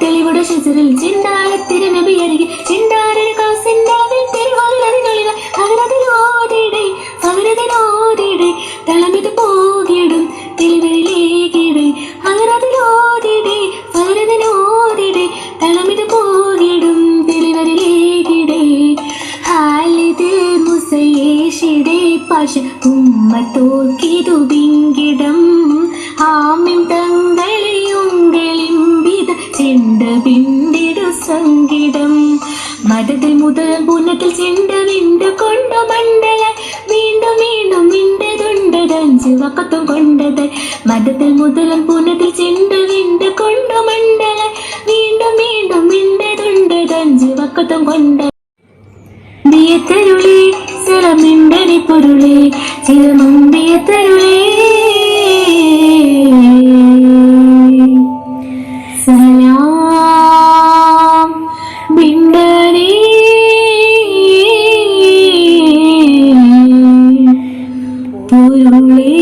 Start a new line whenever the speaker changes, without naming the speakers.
തെളിവിട ഷെസറിൽ ചിന്താല തിരുനബി അരികെ ചിന്താരൻ കാസിന്താവിൽ തിരുവല്ലറികളിൽ പകരതിനോതിടെ പകരതിനോതിടെ തളമിത് പോകിടും തെളിവിലേക്കിടെ പകരതിനോതിടെ പകരതിനോതിടെ തളമിത് പോകിടും തെളിവരിലേക്കിടെ ഹാലിത് പശ ഉമ്മ തോക്കിതു പിന്തിടു സംഗീതം മതത്തിൽ മുതൽ പുന്നത്തിൽ ചിണ്ട വിണ്ട കൊണ്ട മണ്ഡല. വീണ്ടും വീണ്ടും മിണ്ടതുണ്ടത് അഞ്ച് വക്കത്തും കൊണ്ടത്. മതത്തിൽ മുതൽ പുന്നത്തിൽ ചിണ്ട വിണ്ട കൊണ്ട മണ്ഡല. വീണ്ടും വീണ്ടും മിണ്ടതുണ്ടത് അഞ്ച് വക്കത്തും കൊണ്ട ദിയത്തരുളി സിറമിണ്ടരി പൊരുളി. ചിലമുണ്ട് ഉള്ളിൽ